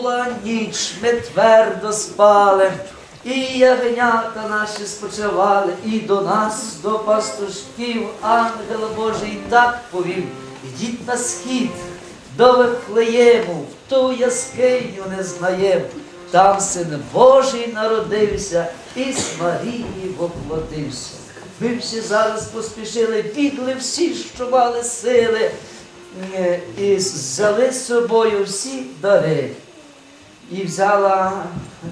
була ніч, ми твердо спали, і ягнята наші спочивали, і до нас, до пастушків, ангел Божий так повів. Ідіть на схід, до Вифлеєму, в ту яскиню не знаєм. Там син Божий народився і з Марії воплотився. Ми всі зараз поспішили, бігли всі, що мали сили, е, і взяли з собою всі дари. І взяла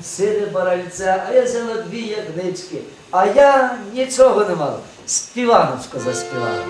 сире баральця, а я взяла дві ягнички, а я нічого не мала. Співаночка заспівала.